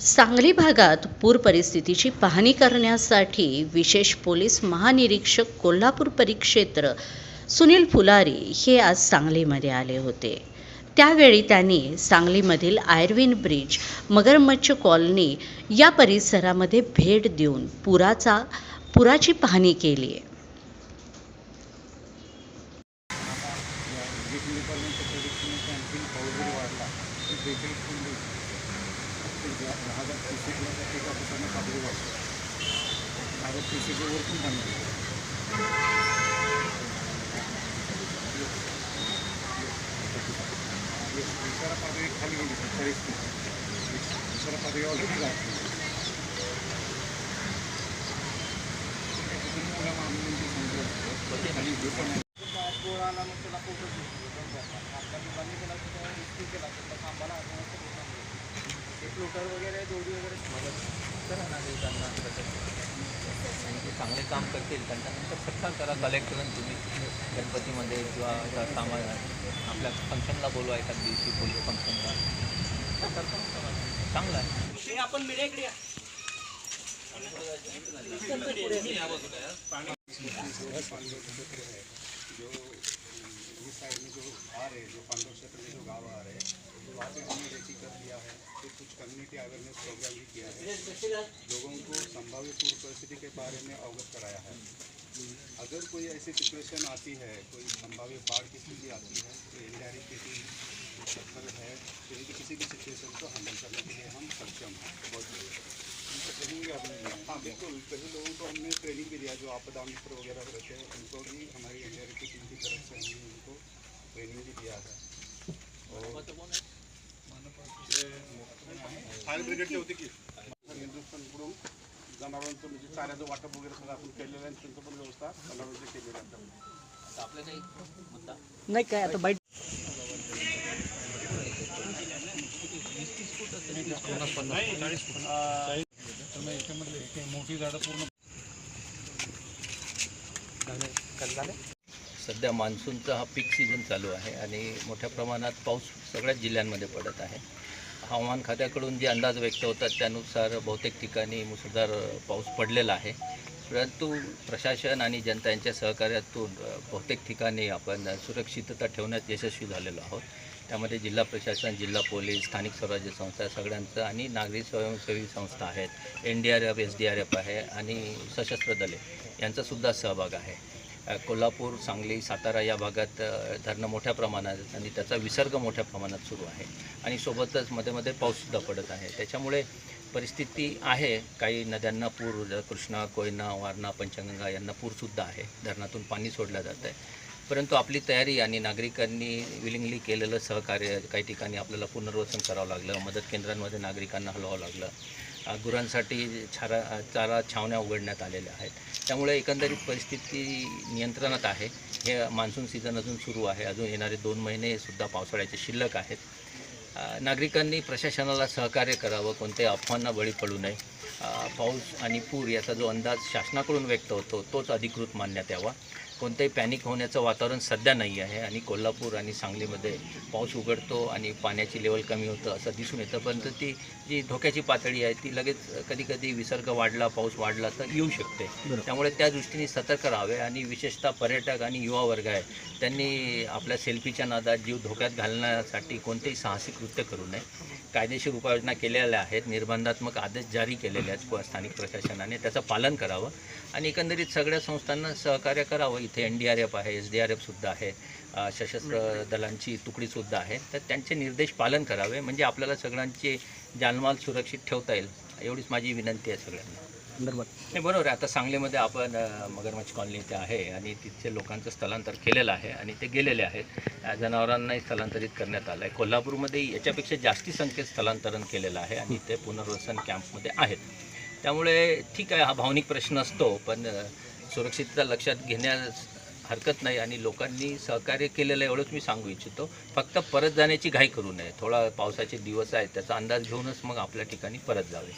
सांगली भागात पूर परिस्थितीची पाहणी करण्यासाठी विशेष पोलीस महानिरीक्षक कोल्हापूर परिक्षेत्र सुनील फुलारी हे आज सांगलीमध्ये आले होते. त्यावेळी त्यांनी सांगलीमधील आयर्विन ब्रिज मगरमच्छ कॉलनी या परिसरामध्ये भेट देऊन पुराचा पुराची पाहणी केली. आहे इलेक्ट्रिक डिपार्टमेंटच्या प्रोडक्शनमध्ये आणखी पाऊस दहा हजार तीसशेला एका ठिकाणी पातळी वाढते दहा हजार तीसशेच्या वर पण पाणी येतं. पातळी खाली गेली सत्तावीस फीट पातळी ऑलरेडी जाते खाली जे पण आहे गोळाला मग त्याला फोटो आपल्या मुलांनी केला तर इस्त्री केला तर खांबाला एक फ्लोटर वगैरे दोरी वगैरे मदत करा ना ते त्यांना ते चांगले काम करतील त्यांच्यानंतर सत्कार करा कलेक्टर तुम्ही गणपतीमध्ये किंवा अशा सामा आपल्या फंक्शनला बोलवा एखाद दिवशी पोलीस फंक्शनला करून. चांगलं आहे. आपण मिळेकडे कम्युनिटी अवेयरनेस प्रोग्राम भी किया है। लोगों को संभावित पूर्व परिस्थिति के बारे में अवगत कराया है। अगर कोई ऐसी सिचुएशन आती है कोई संभावित बाढ़ की स्थिति आती है तो एन डी की टीम सफ़र है तो किसी भी सिचुएशन को हैंडल करने के लिए हम सक्षम हैं। बहुत हाँ बिल्कुल। कई लोगों को हमने ट्रेनिंग भी दिया जो आपदा मित्र वगैरह रहते हैं उनको भी हमारी एन की टीम की तरफ़ से हमने उनको ट्रेनिंग भी दिया है। फायर ब्रिगेडचे होते की? हिंदुस्थानकडून जनावरांचं म्हणजे चाऱ्याचं वाटप वगैरे सगळं आपण केलेलं आहे त्यांचं पण व्यवस्था जनावरांची केलेली आहे आता आपलं काही मुद्दा? नाही काय आता बाईट मोठी झाडं पूर्ण सध्या मान्सूनचा हा पीक सीझन चालू आहे आणि मोठ्या प्रमाणात पाऊस सगळ्याच जिल्ह्यांमध्ये पडत आहे. हवामान खात्याकडून जे अंदाज व्यक्त होतात त्यानुसार बहुतेक ठिकाणी मुसळधार पाऊस पडलेला आहे. परंतु प्रशासन आणि जनता यांच्या सहकार्यातून बहुतेक ठिकाणी आपण सुरक्षितता ठेवण्यात यशस्वी झालेलो आहोत. त्यामध्ये जिल्हा प्रशासन जिल्हा पोलीस स्थानिक स्वराज्य संस्था सगळ्यांचं आणि नागरी स्वयंसेवी संस्था आहेत. N D R F S D R F आहे आणि सशस्त्र दले यांचासुद्धा सहभाग आहे. कोल्हापूर सांगली सातारा या भागात धरणं मोठ्या प्रमाणात आणि त्याचा विसर्ग मोठ्या प्रमाणात सुरू आहे. आणि सोबतच मध्ये मध्ये पाऊससुद्धा पडत आहे. त्याच्यामुळे परिस्थिती आहे. काही नद्यांना पूर कृष्णा कोयना वारणा पंचगंगा यांना पूरसुद्धा आहे. धरणातून पाणी सोडलं जातं आहे परंतु आपली तयारी आणि नागरिकांनी विलिंगली केलेलं सहकार्य काही ठिकाणी आपल्याला पुनर्वसन करावं लागलं मदत केंद्रांमध्ये नागरिकांना हलवावं लागलं. गुरांसाठी छारा चारा छावण्या उघडण्यात आलेल्या आहेत. त्यामुळे एकंदरीत परिस्थिती नियंत्रणात आहे. हे मान्सून सीझन अजून सुरू आहे. अजून येणारे दोन महिनेसुद्धा पावसाळ्याचे शिल्लक आहेत. नागरिकांनी प्रशासनाला सहकार्य करावं कोणत्याही अफवांना बळी पडू नये. पाऊस आणि पूर याचा जो अंदाज शासनाकडून व्यक्त होतो तोच अधिकृत मानण्यात यावा. कोणतंही पॅनिक होण्याचं वातावरण सध्या नाही आहे आणि कोल्हापूर आणि सांगलीमध्ये पाऊस उघडतो आणि पाण्याची लेवल कमी होतं असं दिसून येतं. परंतु ती जी धोक्याची पातळी आहे ती लगेच कधी कधी विसर्ग वाढला पाऊस वाढला तर येऊ शकते. त्यामुळे त्या दृष्टीने सतर्क राहावे आणि विशेषतः पर्यटक आणि युवा वर्ग आहे त्यांनी आपल्या सेल्फीच्या नादात जीव धोक्यात घालण्यासाठी कोणतेही साहसी कृत्य करू नये. कायदेशीर उपाययोजना केलेल्या आहेत निर्बंधात्मक आदेश जारी केलेले आहेत स्थानिक प्रशासनाने त्याचं पालन करावं आणि एकंदरीत सगळ्या संस्थांना सहकार्य करावं इथे एन डी आर एफ आहे एस डी आर एफसुद्धा आहे सशस्त्र दलांची तुकडीसुद्धा आहे. तर त्यांचे निर्देश पालन करावे म्हणजे आपल्याला सगळ्यांचे जानमाल सुरक्षित ठेवता येईल एवढीच माझी विनंती आहे सगळ्यांना. नाही बरोबर आहे. आता सांगलीमध्ये आपण मगरमच्छ कॉलनी इथे आहे आणि तिथच्या लोकांचं स्थलांतर केलेलं आहे आणि ते गेलेले आहेत जनावरांनाही स्थलांतरित करण्यात आलं आहे. कोल्हापूरमध्ये याच्यापेक्षा जास्ती संख्येत स्थलांतरण केलेलं आहे आणि ते पुनर्वसन कॅम्पमध्ये आहेत. त्यामुळे ठीक आहे हा भावनिक प्रश्न असतो पण सुरक्षितता लक्षात घेण्यास हरकत नाही आणि लोकांनी सहकार्य केलेलं आहे एवढंच मी सांगू इच्छितो. फक्त परत जाण्याची घाई करू नये. थोडा पावसाचे दिवस आहेत त्याचा अंदाज घेऊनच मग आपल्या ठिकाणी परत जावे.